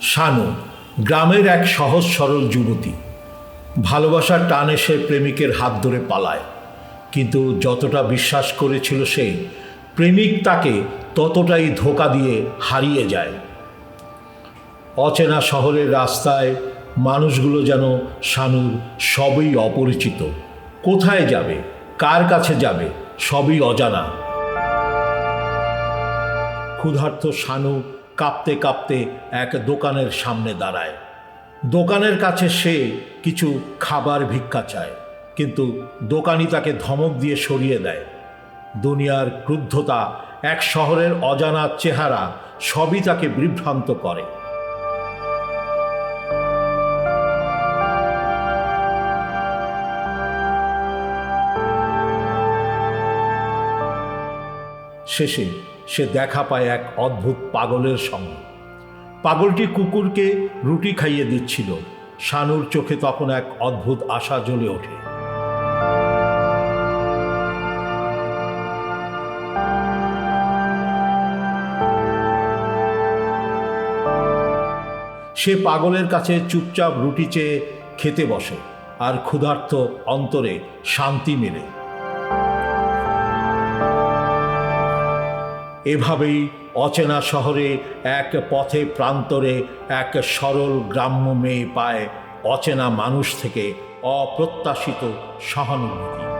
শানু, গ্রামের এক সহজ সরল যুবতী। ভালোবাসার টানে সে প্রেমিকের হাত ধরে পালায়। কিন্তু যতটা বিশ্বাস করেছিল সে, প্রেমিক তাকে ততটাই ধোকা দিয়ে হারিয়ে যায়। অচেনা শহরের রাস্তায় মানুষগুলো যেন শানুর সবই অপরিচিত। কোথায় যাবে? কার কাছে যাবে? সবই অজানা। ক্ষুধার্ত শানু কাঁপতে কাঁপতে এক দোকানের সামনে দাঁড়ায়। দোকানের কাছে সে কিছু খাবার ভিক্ষা চায়, কিন্তু দোকানি তাকে ধমক দিয়ে সরিয়ে দেয়। দুনিয়ার ক্রুদ্ধতা, এক শহরের অজানা চেহারা, সবই তাকে বিভ্রান্ত করে। শেষে সে দেখা পায় এক অদ্ভুত পাগলের সঙ্গে। পাগলটি কুকুরকে রুটি খাইয়ে দিচ্ছিল। শানুর চোখে তখন এক অদ্ভুত আশা জ্বলে ওঠে। সে পাগলের কাছে চুপচাপ রুটি চেয়ে খেতে বসে, আর ক্ষুধার্ত অন্তরে শান্তি মেলে। এভাবেই অচেনা শহরে এক পথে প্রান্তরে এক সরল গ্রাম্য মেয়ে পায় অচেনা মানুষ থেকে অপ্রত্যাশিত সহানুভূতি।